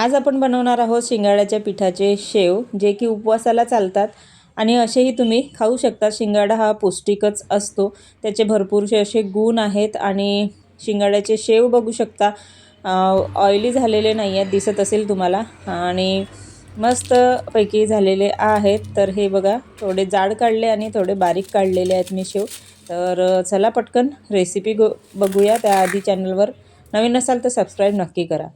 आज आपण बनवणार आहोत शिंगाड्याच्या पिठाचे शेव जे की उपवासाला चालतात. आणि असेही तुम्ही खाऊ शकता. शिंगाडा हा पौष्टिकच असतो. त्याचे भरपूरसे असे गुण आहेत आणि शिंगाड्याचे शेव बघू शकता. ऑइली झालेले नाही आहेत दिसत असेल तुम्हाला. आणि मस्तपैकी झालेले आहेत. तर हे बघा थोडे जाड काढले आणि थोडे बारीक काढलेले आहेत मी शेव. तर चला पटकन रेसिपी गो बघूया. त्याआधी चॅनलवर नवीन असाल तर सबस्क्राईब नक्की करा.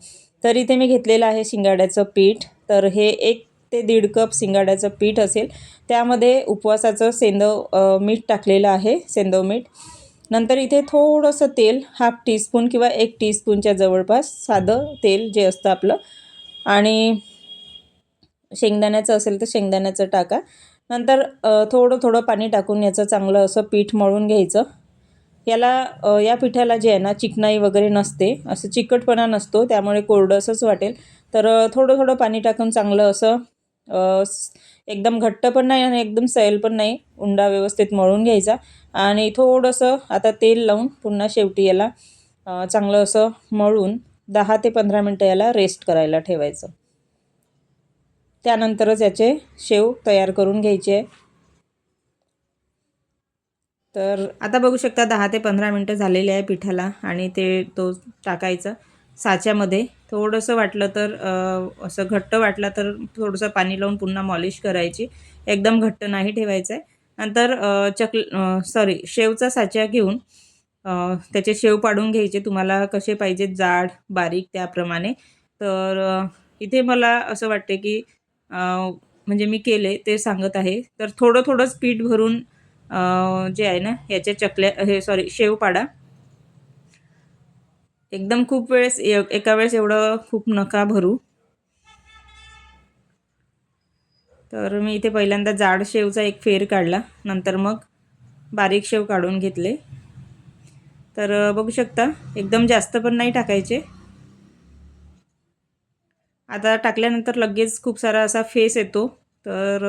तर इथे मी घेतलेलं आहे शिंगाड्याचं पीठ. तर हे एक ते दीड कप शिंगाड्याचं पीठ असेल. त्यामध्ये उपवासाचं सेंदव मीठ टाकलेलं आहे सेंदव मीठ. नंतर इथे थोडंसं तेल हाफ टीस्पून किंवा एक टीस्पूनच्या जवळपास साधं तेल जे असतं आपलं. आणि शेंगदाण्याचं असेल तर शेंगदाण्याचं टाका. नंतर थोडं थोडं पाणी टाकून याचं चांगलं असं पीठ मळून घ्यायचं. याला या पिठाला जे आहे ना चिकनाई वगैरे नसते असं चिकटपणा नसतो त्यामुळे कोरडं असंच वाटेल. तर थोडं थोडं पाणी टाकून चांगलं असं एकदम घट्ट पण नाही आणि एकदम सैल पण नाही उंडा व्यवस्थित मळून घ्यायचा. आणि थोडंसं आता तेल लावून पुन्हा शेवटी याला चांगलं असं मळून दहा ते पंधरा मिनटं याला रेस्ट करायला ठेवायचं. त्यानंतरच याचे शेव तयार करून घ्यायचे. आहे तर आता बघू शकता दहा ते पंधरा मिनटं झालेले आहे पिठाला आणि ते तो टाकायचा साच्यामध्ये. थोडंसं वाटलं तर असं घट्ट वाटलं तर थोडंसं पाणी लावून पुन्हा मॉलिश करायची. एकदम घट्ट नाही ठेवायचं आहे नंतर चकल सॉरी शेवचा साच्या घेऊन त्याचे शेव पाडून घ्यायचे. तुम्हाला कसे पाहिजे जाड बारीक त्याप्रमाणे. तर इथे मला असं वाटते की म्हणजे मी केले ते सांगत आहे. तर थोडं थोडंच पीठ भरून जे आहे ना याच्या चकल्या हे सॉरी शेवपाडा. एकदम खूप वेळेस एका वेळेस एवढं खूप नका भरू. तर मी इथे पहिल्यांदा जाड शेवचा एक फेर काढला नंतर मग बारीक शेव काढून घेतले. तर बघू शकता एकदम जास्त पण नाही टाकायचे. आता टाकल्यानंतर लगेच खूप सारा असा फेस येतो. तर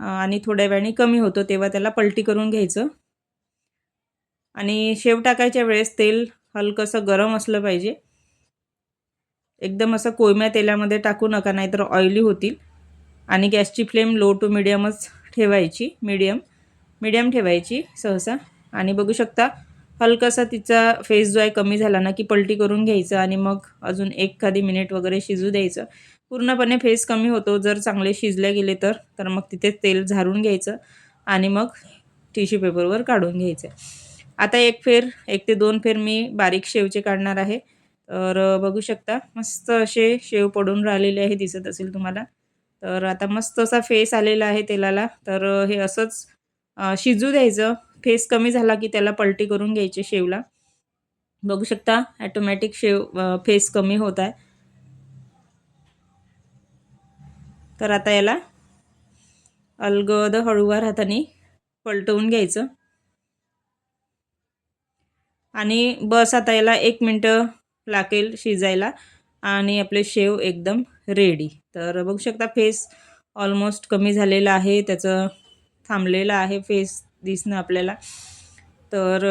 आणि थोड्या वेळाने कमी होतो तेव्हा त्याला पलटी करून घ्यायचं. आणि शेव टाकायच्या वेळेस तेल हलकंसं गरम असलं पाहिजे. एकदम असं कोयम्या तेलामध्ये टाकू नका नाहीतर ऑइली होतील. आणि गॅसची फ्लेम लो टू मिडियमच ठेवायची मिडियम मिडियम ठेवायची सहसा. आणि बघू शकता हलकासा तिचा फेस जो आहे कमी झाला ना की पलटी करून घ्यायचं आणि मग अजून एखादी मिनिट वगैरे शिजू द्यायचं. पूर्णपणे फेस कमी होतो. जर चांगले शिजले गेले तर तर मग तिथे तेल झारून घ्यायचं आणि मग टिश्यू पेपरवर काढून घ्यायचं. आता एक फेर एक ते दोन फेर मी बारीक शेवचे काढणार आहे. तर बघू शकता मस्त असे शेव पडून राहिलेले आहे दिसत असेल तुम्हाला. तर आता मस्त असा फेस आलेला आहे तेलाला. तर हे असंच शिजू द्यायचं. फेस कमी झाला की त्याला पलटी करून घ्यायचे शेवला. बघू शकता ॲटोमॅटिक शेव फेस कमी होत आहे. तर आता याला अलगद हळूवार हाताने पलटवून घ्यायचं. आणि बस आता याला एक मिनटं लागेल शिजायला आणि आपले शेव एकदम रेडी तर बघू शकता फेस ऑलमोस्ट कमी झालेला आहे त्याचं थांबलेलं आहे फेस दिसणं आपल्याला. तर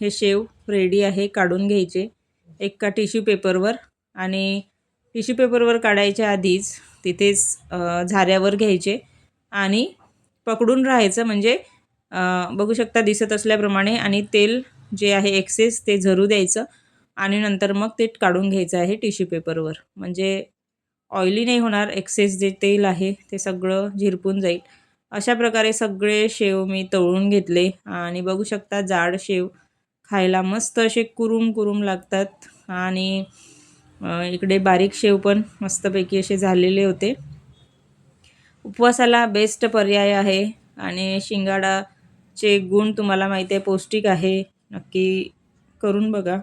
हे शेव रेडी आहे काढून घ्यायचे. एका टिश्यू पेपरवर आणि टिश्यू पेपरवर काढायच्या आधीच तिथेच झाऱ्यावर घ्यायचे आणि पकडून राहायचं म्हणजे बघू शकता दिसत असल्याप्रमाणे आणि तेल जे आहे एक्सेस ते झरू द्यायचं आणि नंतर मग ते काढून घ्यायचं आहे टिश्यू पेपरवर म्हणजे ऑइली नाही होणार एक्सेस जे तेल आहे ते सगळं झिरपून जाईल. अशा प्रकारे सगळे शेव मी तळून घेतले आणि बघू शकता जाड शेव खायला मस्त असे कुरुम कुरुम लागतात आणि इकडे बारीक शेव पण मस्तपैकी असे झालेले होते. उपवासाला बेस्ट पर्याय आहे आणि शिंगाडाचे गुण तुम्हाला माहिती आहे पौष्टिक आहे. नक्की करून बघा.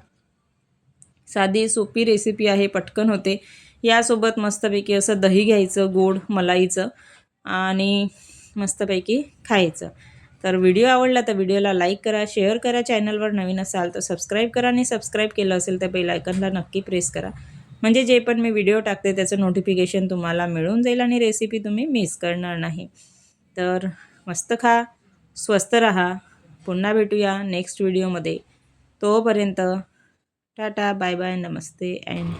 साधी सोपी रेसिपी आहे पटकन होते. यासोबत मस्तपैकी असं दही घ्यायचं गोड मलाईचं आणि मस्तपैकी खायचं. तर व्हिडिओ आवडला तर व्हिडिओला लाईक करा शेअर करा चॅनलवर नवीन असाल तर सबस्क्राईब करा आणि सबस्क्राईब केलं असेल तर बेल आयकनला नक्की प्रेस करा. म्हणजे जे पण मी व्हिडिओ टाकते त्याचं नोटिफिकेशन तुम्हाला मिळून जाईल आणि रेसिपी तुम्ही मिस करणार नाही. तर मस्त खा स्वस्त रहा. पुन्हा भेटूया नेक्स्ट व्हिडिओमध्ये तोपर्यंत tata bye bye namaste and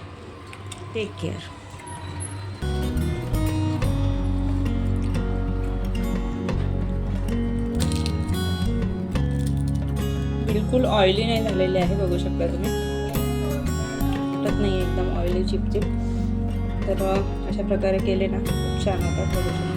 take care full oily नाही झालेले आहे बघू शकता तुम्ही. वाटत नाही एकदम ऑइली चिपचिप. तर अशा प्रकारे केले ना. खूप छान होतात बघू शकता.